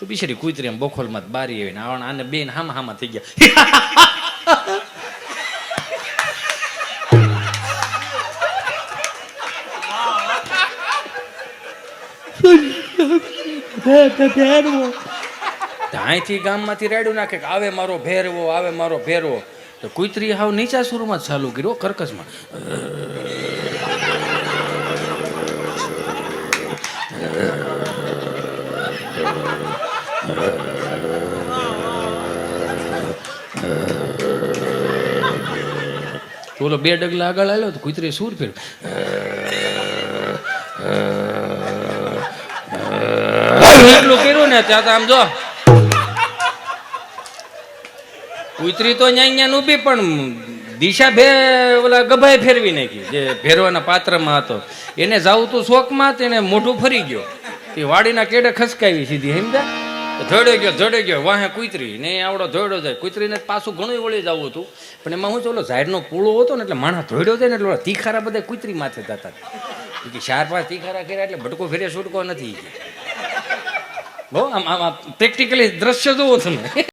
તો બિચારી કૂતરી એમ બોખોલમાં બારી આવીને આવણ આને બેન હામા હામા થઈ ગયા. અહીંથી ગામમાંથી રાડ્યું નાખે કે આવે મારો ભેરવો, આવે મારો ભેરવો. તો કુતરી હાવ નીચા સુરમાં ચાલુ કર્યો કર્કશમાં તો ઓલો બે ડગલા આગળ આવ્યો તો કુતરી સૂર ફેર એટલું કર્યું ને ત્યાં તો આમ જો. કુતરી તો ન્યાય ન્યા ઊભી, પણ દિશા ભે ઓલા ગભાઈ ફેરવી નાખી, જે ફેરવાના પાત્રમાં હતો. એને જાવું તો શોખમાં તેને મોઢું ફરી ગયો. એ વાડીના કેડે ખસકાવી સીધી, સમજ્યા? ધોડે ગયો ધોડે ગયો, વાહે કુતરી. ને આવડો ધોડ્યો જાય. કુતરીને પાછું ઘણું વળી જવું હતું. પણ એમાં હું ચોલો ઝાડનો પૂળો હતો ને એટલે માણસ ધોડ્યો જાય ને એટલે તીખારા બધા કુતરી માથે જતા કે ચાર પાંચ તીખારા કર્યા એટલે ભટકો ફેરે છૂટકો નથી. બહુ આમ આમ પ્રેક્ટિકલી દ્રશ્ય જોવો તમે.